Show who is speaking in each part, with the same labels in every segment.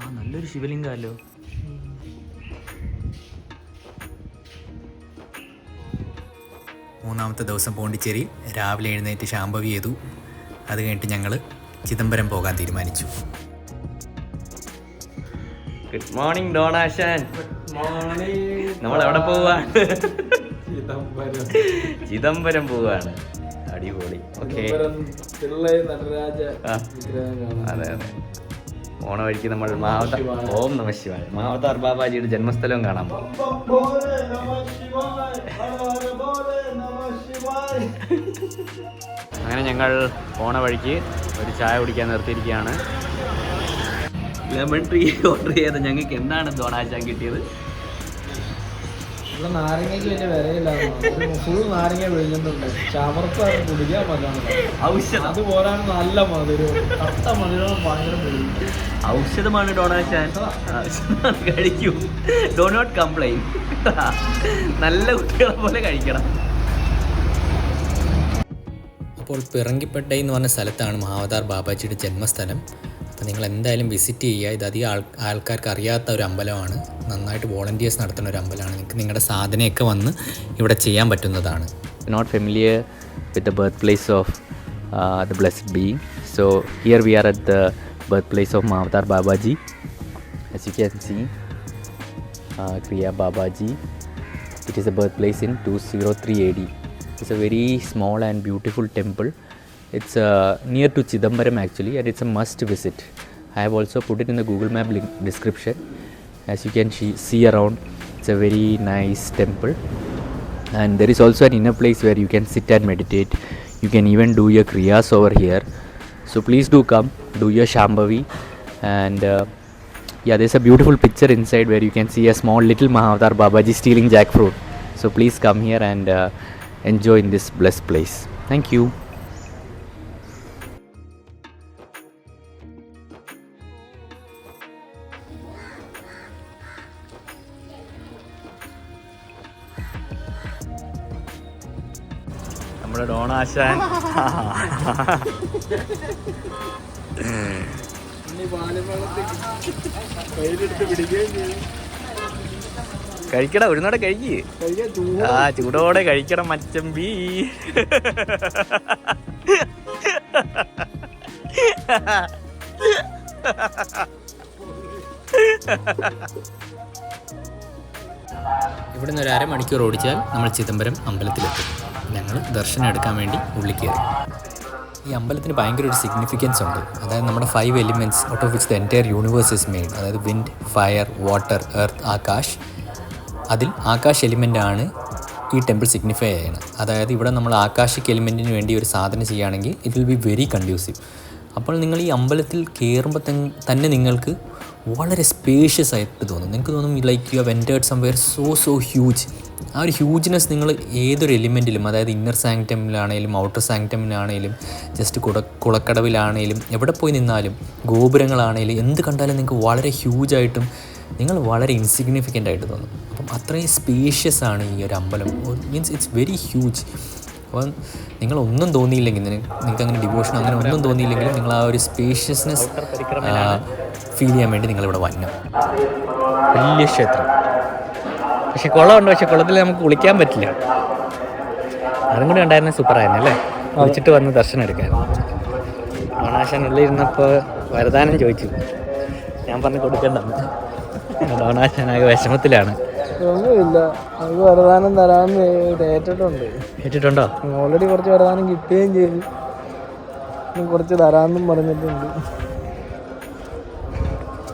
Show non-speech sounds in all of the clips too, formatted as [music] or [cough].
Speaker 1: ആ നല്ലൊരു ശിവലിംഗമല്ലോ
Speaker 2: മൂന്നാമത്തെ ദിവസം പോണ്ടിച്ചേരി രാവിലെ എഴുന്നേറ്റ് ശാംഭവി ചെയ്തു. അത് കഴിഞ്ഞിട്ട് ഞങ്ങൾ ചിദംബരം പോകാൻ തീരുമാനിച്ചു.
Speaker 1: ഗുഡ് മോർണിംഗ് ഡോണാശൻ നമ്മൾ എവിടെ പോവാണ് ചിദംബരം പോവാണ്. അടിപൊളി. ഓക്കെ. അതെ അതെ. ഓണ വഴിക്ക് നമ്മൾ മാവത്ത ഓം നമ ശിവായ. മാവത്താർ ബാബാജിയുടെ ജന്മസ്ഥലവും കാണാൻ പോകും അങ്ങനെ ഞങ്ങൾ ഓണ വഴിക്ക് ഒരു ചായ കുടിക്കാൻ നിർത്തിയിരിക്കുകയാണ്. ലെമൺ ട്രീ [laughs] ഓർഡർ ചെയ്ത് ഞങ്ങൾക്ക് എന്താണ് ദോണാശാൻ കിട്ടിയത്?
Speaker 3: ഇവിടെ നാരങ്ങയ്ക്ക് വലിയ വിലയില്ലായിരുന്നു ഫുൾ നാരങ്ങ പിഴിഞ്ഞിട്ടുണ്ട് ചമർപ്പ് കുടിക്കാൻ പറ്റാണ്
Speaker 1: ഔഷധം.
Speaker 3: അത് പോരാൻ നല്ല മധുരം കട്ട മധുരം ഭയങ്കര
Speaker 1: ഔഷധമാണ് ഡോണാച്ചാൻ കഴിക്കൂ. ഡോ നോട്ട് കംപ്ലൈൻ നല്ല കുട്ടികളെ പോലെ കഴിക്കണം.
Speaker 2: അപ്പോൾ പിറങ്കിപ്പട്ടൈ എന്ന് പറഞ്ഞ സ്ഥലത്താണ് മഹാവതാർ ബാബാജിയുടെ ജന്മസ്ഥലം. നിങ്ങൾ എന്തായാലും വിസിറ്റ് ചെയ്യുക ഇത് അധികം ആൾ ആൾക്കാർക്ക് അറിയാത്ത ഒരു അമ്പലമാണ് നന്നായിട്ട് വോളണ്ടിയേഴ്സ് നടത്തുന്ന ഒരു അമ്പലമാണ് നിങ്ങൾക്ക് നിങ്ങളുടെ സാധനയൊക്കെ വന്ന് ഇവിടെ ചെയ്യാൻ പറ്റുന്നതാണ്
Speaker 1: not familiar with the birthplace of uh, the blessed being. So here we are at the birthplace of Mahavatar Babaji. As you can see, uh, Kriya Babaji. It is a birthplace in 203 AD. It's a very small and beautiful temple. It's uh, near to Chidambaram actually, and it's a must visit. I have also put it in the Google Map link description. As you can see, around, it's a very nice temple. And there is also an inner place where you can sit and meditate. You can even do your kriyas over here. So please do come do your shambhavi. And uh, yeah there's a beautiful picture inside where you can see a small little mahavatar babaji stealing jackfruit. So please come here and uh, enjoy in this blessed place. Thank you നമ്മുടെ ഡോണാശാൻ.
Speaker 3: കഴിക്കട പിടിക്കുകയും ചെയ്യും
Speaker 1: കഴിക്കടാ ഒരു നാടെ കഴിക്ക്. ആ ചൂടോടെ കഴിക്കണം മച്ചമ്പി.
Speaker 2: ഇവിടുന്ന് ഒരു അരമണിക്കൂർ ഓടിച്ചാൽ നമ്മൾ ചിദംബരം അമ്പലത്തിലെത്തും. ഞങ്ങൾ ദർശനം എടുക്കാൻ വേണ്ടി ഉള്ളിൽ കയറി. ഈ അമ്പലത്തിന് ഭയങ്കര ഒരു സിഗ്നിഫിക്കൻസ് ഉണ്ട്. അതായത് നമ്മുടെ five elements out of which the entire universe is made അതായത് wind fire water earth akash. അതിൽ ആകാശ് എലിമെന്റ് ആണ് ഈ ടെമ്പിൾ സിഗ്നിഫൈ ചെയ്യുന്നത്. അതായത് ഇവിടെ നമ്മൾ ആകാശിക് എലിമെന്റിന് വേണ്ടി ഒരു സാധനം ചെയ്യുകയാണെങ്കിൽ it will be very conducive അപ്പോൾ നിങ്ങൾ ഈ അമ്പലത്തിൽ കയറുമ്പോൾ തന്നെ നിങ്ങൾക്ക് വളരെ സ്പേഷ്യസ് ആയിട്ട് തോന്നും. നിങ്ങൾക്ക് തോന്നും like you have entered somewhere so so huge ആ ഒരു ഹ്യൂജ്നെസ് നിങ്ങൾ ഏതൊരു എലിമെന്റിലും അതായത് ഇന്നർ സാങ്ക്ടമിലാണേലും ഔട്ടർ സാങ്ക്ടമിലാണേലും ജസ്റ്റ് കുട കുളക്കടവിലാണേലും എവിടെ പോയി നിന്നാലും ഗോപുരങ്ങളാണേലും എന്ത് കണ്ടാലും നിങ്ങൾക്ക് വളരെ ഹ്യൂജായിട്ടും നിങ്ങൾ വളരെ ഇൻസിഗ്നിഫിക്കന്റ് ആയിട്ട് തോന്നും. അപ്പം അത്രയും സ്പേഷ്യസ് ആണ് ഈ ഒരു അമ്പലം. മീൻസ് ഇറ്റ്സ് വെരി ഹ്യൂജ് അപ്പം നിങ്ങളൊന്നും തോന്നിയില്ലെങ്കിൽ നിന- നിങ്ങൾക്ക് അങ്ങനെ ഡിവോഷൻ അങ്ങനെ ഒന്നും തോന്നിയില്ലെങ്കിലും നിങ്ങൾ ആ ഒരു സ്പേഷ്യസ്നെസ് ഫീൽ ചെയ്യാൻ വേണ്ടി നിങ്ങളിവിടെ വന്നു.
Speaker 1: വലിയ ക്ഷേത്രം. പക്ഷെ കുളമുണ്ട് പക്ഷെ കുളത്തിൽ നമുക്ക് കുളിക്കാൻ പറ്റില്ല. അതും കൂടി ഉണ്ടായിരുന്ന സൂപ്പറായിരുന്നു അല്ലേ? കുളിച്ചിട്ട് വന്ന് ദർശനം എടുക്കാമായിരുന്നു ഡോണാശൻ ഇരുന്നപ്പോൾ വരദാനം ചോദിച്ചു. ഞാൻ പറഞ്ഞു കൊടുക്കണ്ട. ആകെ വിഷമത്തിലാണ്.
Speaker 3: ഒന്നുമില്ല. നമുക്ക് വരദാനം തരാമെന്ന് ഏറ്റിട്ടുണ്ട്.
Speaker 1: ഏറ്റിട്ടുണ്ടോ?
Speaker 3: ഓൾറെഡി കുറച്ച് വരദാനം കിട്ടുകയും ചെയ്തു. കുറച്ച് തരാമെന്നും പറഞ്ഞിട്ടുണ്ട്.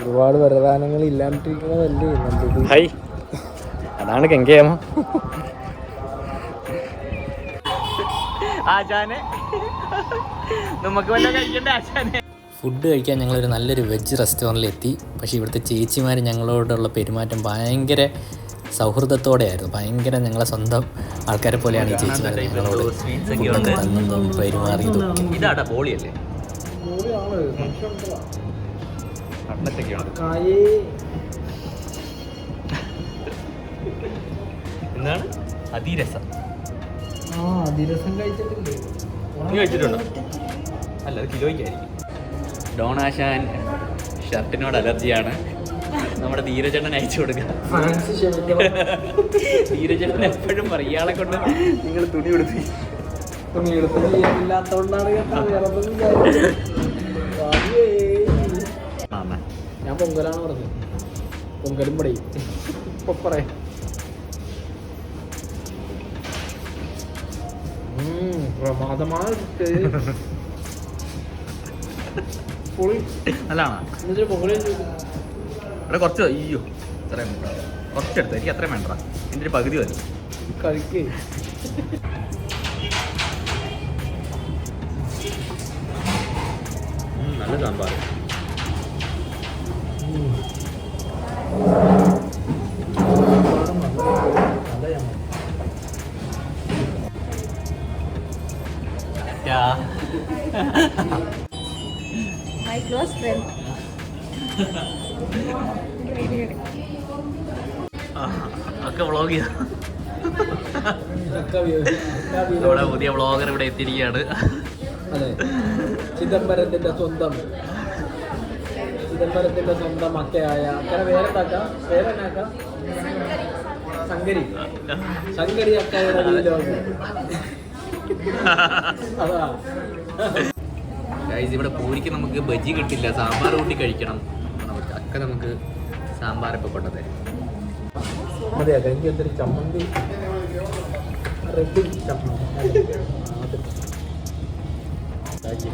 Speaker 3: ഒരുപാട് വരദാനങ്ങൾ ഇല്ലാണ്ടിരിക്കുന്നതല്ലേ? നല്ലത്.
Speaker 1: ഹൈ. അതാണ് ഗംഗയമ്മ ആശാനെ. നമുക്ക് വല്ല കഴിക്കണ്ട ആശാനെ?
Speaker 2: ഫുഡ് കഴിക്കാൻ ഞങ്ങളൊരു നല്ലൊരു വെജ് റെസ്റ്റോറന്റിൽ എത്തി പക്ഷേ ഇവിടുത്തെ ചേച്ചിമാർ ഞങ്ങളോടുള്ള പെരുമാറ്റം ഭയങ്കര സൗഹൃദത്തോടെയായിരുന്നു. ഭയങ്കര ഞങ്ങളെ സ്വന്തം ആൾക്കാരെ പോലെയാണ് ഈ ചേച്ചിമാർ ഞങ്ങളോട് ഫുഡൊക്കെ തന്നതും പെരുമാറിയതും. ഒക്കെ.
Speaker 1: ഇതാടാ ബോളിയല്ലേ? കണ്ണത്തൊക്കെയാണ് എന്താണ്? അതിരസം.
Speaker 3: ആ അതിരസം കഴിച്ചിട്ടില്ലേ?
Speaker 1: നീ കഴിച്ചിട്ടുണ്ടോ? അല്ല അത് കിലോയ്ക്കായിരിക്കും ഡോണാശാൻ ഷർട്ടിനോട് അലർജിയാണ്. നമ്മുടെ ധീരചേട്ടൻ അയച്ചു കൊടുക്കുക. ധീരചേട്ടൻ എപ്പോഴും പറയും ഇയാളെ കൊണ്ട് നിങ്ങൾ തുണി ഉടുത്തി
Speaker 3: തുണി നീളത്തിന് ചെയ്യാനില്ലാത്തോണ്ടാണ് കേട്ടോ വേറെ. ഞാൻ പൊങ്കലാണ് പറഞ്ഞത്. പൊങ്കലും പടയും ഇപ്പൊ പറയാം. പൊങ്കൽ
Speaker 1: ഇവിടെ കുറച്ച് അയ്യോ ഇത്രയും. കുറച്ചെടുത്ത് എനിക്ക് അത്രയും വേണ്ട എന്റെ ഒരു പകുതി മതി.
Speaker 3: കഴിക്കേ
Speaker 1: നല്ല സാമ്പാർ
Speaker 4: My close friend.
Speaker 1: ഒക്കെ വ്ളോഗ് നമ്മുടെ പുതിയ വ്ളോഗർ ഇവിടെ എത്തിയിരിക്കുകയാണ്.
Speaker 3: അതെ. ചിദംബരത്തിന്റെ സ്വന്തം. ചിദംബരത്തിന്റെ സ്വന്തം അക്കയായ അക്കയുടെ വേറെ പേരെന്നാക്കാം ശങ്കരി ശങ്കരി അക്കയുടെ അതാ.
Speaker 1: ഇവിടെ പൂരിക്ക് നമുക്ക് ബജി കിട്ടില്ല. സാമ്പാർ കൂട്ടി കഴിക്കണം. നമുക്ക് അക്ക നമുക്ക് സാമ്പാർ ഇപ്പൊ കൊണ്ടുതരും
Speaker 3: അതെ അതെ എനിക്ക് എന്തൊരു ചമ്മന്തി? റെഡ് ചമ്മന്തി. അത്.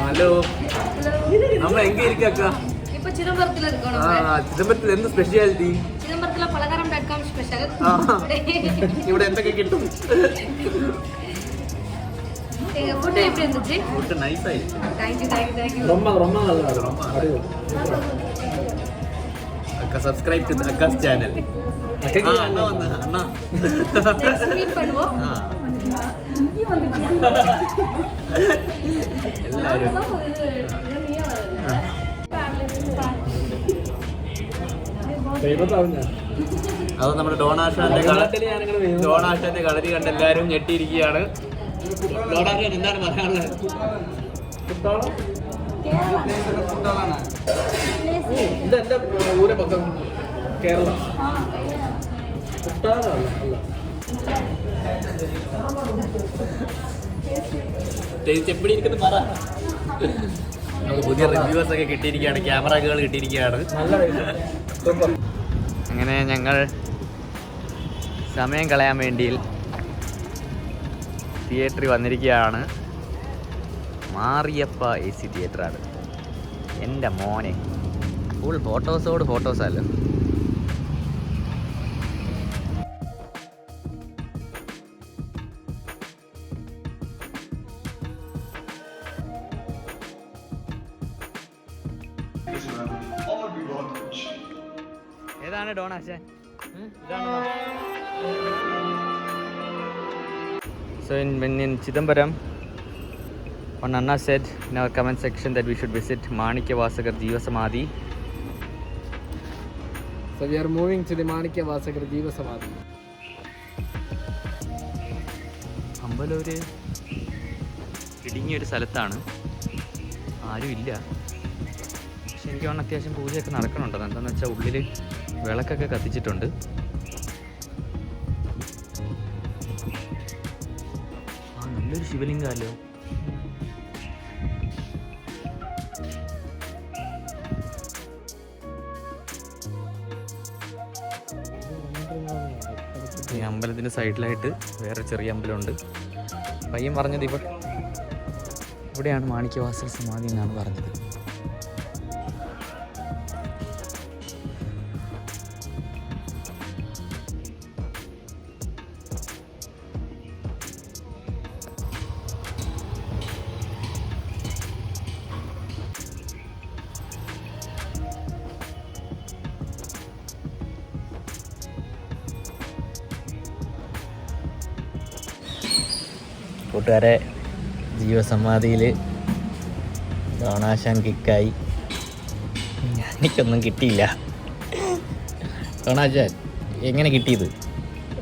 Speaker 1: ഹലോ.
Speaker 4: ചിദംബരത്തിൽ എന്ത് സ്പെഷ്യാലിറ്റി
Speaker 1: ഇവിടെ. എന്തൊക്കെ കിട്ടും? സബ്സ്ക്രൈബ് ചെയ്ത് അക്കാസ് ചാനൽ അത് നമ്മുടെ ഡോണാഷാന്റെ ഡോണാഷാന്റെ കളരി കണ്ട് എല്ലാരും ഞെട്ടിയിരിക്കുകയാണ്. ഡോണാഷൻ എന്താണ് പറയാനുള്ളത്?
Speaker 3: ഇതെന്റെ ഊരെ പക്കം? കേരള.
Speaker 1: ടേസ്റ്റ് എപ്പിടി ഇരിക്കുന്നു പറ. നമുക്ക് പുതിയ റിവ്യൂവേഴ്സ് ഒക്കെ കിട്ടിയിരിക്കുകയാണ് ക്യാമറകൾ കിട്ടിയിരിക്കുകയാണ്. അങ്ങനെ ഞങ്ങൾ സമയം കളയാൻ വേണ്ടി തിയേറ്ററിൽ വന്നിരിക്കുകയാണ്. മാറിയപ്പ എ സി തിയേറ്ററാണ് എന്റെ മോനെ. ഫുൾ ഫോട്ടോസോട് ഫോട്ടോസല്ല ഏതാണ് ഡോൺ ഡോണാശേ സോ ഇൻ മെന്നിൻ ചിദംബരം വൺ അണ്ണ set in our comment section that we should visit
Speaker 3: Manikkavasakar Jeevasamadhi so we are moving to the Manikkavasakar Jeevasamadhi
Speaker 1: Ambalur ഇടുങ്ങിയൊരു സ്ഥലത്താണ്. ആരുമില്ല പക്ഷെ എനിക്ക് തോന്നുന്നു അത്യാവശ്യം പൂജയൊക്കെ നടക്കണുണ്ട്. എന്താണെന്ന് വെച്ചാൽ ഉള്ളിൽ വിളക്കൊക്കെ കത്തിച്ചിട്ടുണ്ട്. ആ നല്ലൊരു ശിവലിംഗമല്ലോ ഈ അമ്പലത്തിന്റെ സൈഡിലായിട്ട് വേറെ ചെറിയ അമ്പലമുണ്ട്. പയ്യൻ പറഞ്ഞത് ഇവ ഇവിടെയാണ് മാണിക്യവാസൽ സമാധി എന്നാണ് പറഞ്ഞത്. കൂട്ടുകാരെ ജീവസമാധിയിൽ ഡോണാശാൻ കിക്കായി. എനിക്കൊന്നും കിട്ടിയില്ല. ഡോണാശാൻ എങ്ങനെ കിട്ടിയത്?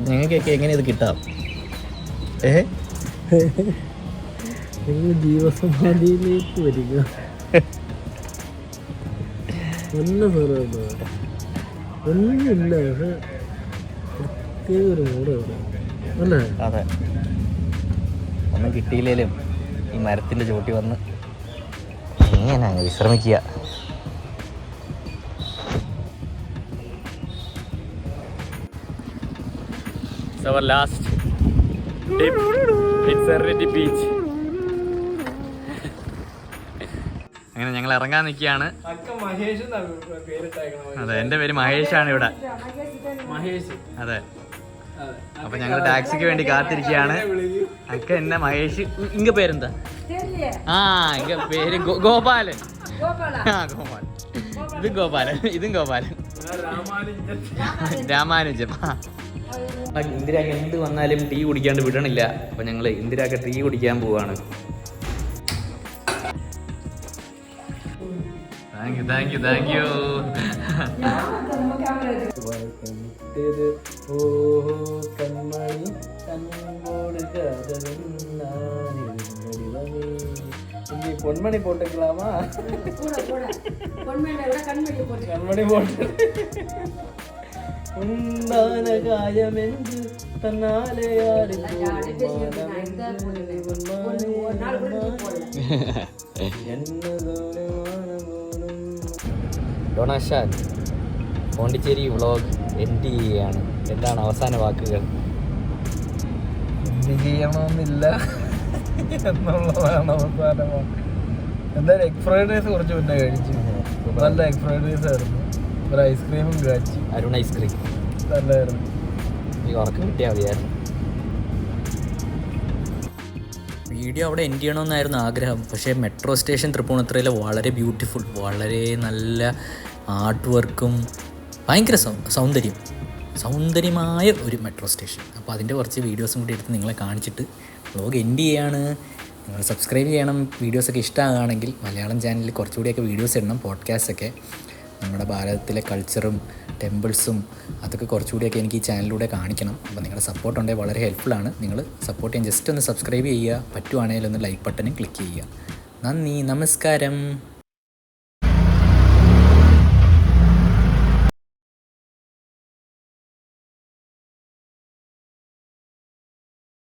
Speaker 1: നിങ്ങൾക്കൊക്കെ എങ്ങനെ ഇത് കിട്ടാം? ഏ?
Speaker 3: ജീവസമാധിയിലേക്ക് വരിക. ഒന്നും ഒന്നുമില്ല പ്രത്യേക ഒരു അല്ലേ?
Speaker 1: അതെ. ഒന്നും കിട്ടിയില്ലേലും ഈ മരത്തിന്റെ ചോട്ടി വന്ന് എങ്ങനെ അങ്ങ് വിശ്രമിക്കുക. Our last dip. In Serenity Beach. അങ്ങനെ ഞങ്ങൾ ഇറങ്ങാൻ നിൽക്കുകയാണ്. അതെ എന്റെ പേര് മഹേഷ് ആണ് ഇവിടെ.
Speaker 3: മഹേഷ്
Speaker 1: അതെ.
Speaker 3: അതെ.
Speaker 1: അപ്പൊ ഞങ്ങൾ ടാക്സിക്ക് വേണ്ടി കാത്തിരിക്കുകയാണ്. അക്ക എന്നെ മഹേഷ് ഇങ്ങ പേരെന്താ? ആ ഇങ്ങ പേര് ഗോപാലൻ. ആ ഗോപാലൻ. ഇത് ഗോപാലൻ ഇതും ഗോപാലൻ. രാമാനുജം ഇന്ദിരാക്ക് എന്ത് വന്നാലും ടീ കുടിക്കാണ്ട് വിടണില്ല. അപ്പൊ ഞങ്ങൾ ഇന്ദിരാക്ക് ടീ കുടിക്കാൻ പോവാണ്. Thank you thank you thank you
Speaker 3: பொன்மணி போட்டுக்கலாமா கண்மணி போட்டு உண்டான காயம் என்று தன்னாலே ஆடி
Speaker 1: ഡൊണാഷാൻ പോണ്ടിച്ചേരി വ്ളോഗ് എൻഡ് ചെയ്യുകയാണ്. എന്താണ് അവസാന വാക്കുകൾ?
Speaker 3: എന്ത് ചെയ്യണമെന്നില്ല. എന്നുള്ളതാണ് അവസാന വാക്ക്. എന്തായാലും എഗ് ഫ്രൈഡ് റൈസ് കുറച്ച് മുന്നേ കഴിച്ചു. നല്ല എഗ് ഫ്രൈഡ് റൈസ് ആയിരുന്നു. ഒരു ഐസ്ക്രീമും കഴിച്ചു
Speaker 1: അരുൺ ഐസ്ക്രീം
Speaker 3: നല്ലായിരുന്നു.
Speaker 1: ഈ ഉറക്കം കിട്ടിയാൽ മതിയായിരുന്നു.
Speaker 2: വീഡിയോ അവിടെ എൻഡ് ചെയ്യണമെന്നായിരുന്നു ആഗ്രഹം. പക്ഷേ മെട്രോ സ്റ്റേഷൻ തൃപ്പൂണിത്തുറയിലെ വളരെ ബ്യൂട്ടിഫുൾ വളരെ നല്ല ആർട്ട് വർക്കും ഭയങ്കര സൗ സൗന്ദര്യം. സൗന്ദര്യമായ ഒരു മെട്രോ സ്റ്റേഷൻ അപ്പോൾ അതിന്റെ കുറച്ച് വീഡിയോസും കൂടി എടുത്ത് നിങ്ങളെ കാണിച്ചിട്ട് വ്ലോഗ് എൻഡ് ചെയ്യാണ്. നിങ്ങൾ സബ്സ്ക്രൈബ് ചെയ്യണം. വീഡിയോസൊക്കെ ഇഷ്ടമാകുകയാണെങ്കിൽ മലയാളം ചാനലിൽ കുറച്ചുകൂടിയൊക്കെ വീഡിയോസ് ഇടണം പോഡ്കാസ്റ്റൊക്കെ. നമ്മുടെ ഭാരതത്തിലെ കൾച്ചറും ടെമ്പിൾസും അതൊക്കെ കുറച്ചുകൂടിയൊക്കെ എനിക്ക് ഈ ചാനലിലൂടെ കാണിക്കണം. അപ്പോൾ നിങ്ങളുടെ സപ്പോർട്ട് ഉണ്ടെങ്കിൽ വളരെ ഹെൽപ്ഫുള്ളാണ് നിങ്ങൾ സപ്പോർട്ട് ചെയ്യാൻ ജസ്റ്റ് ഒന്ന് സബ്സ്ക്രൈബ് ചെയ്യുക. പറ്റുവാണെങ്കിൽ ഒന്ന് ലൈക്ക് ബട്ടനും ക്ലിക്ക് ചെയ്യുക. നന്ദി നമസ്കാരം.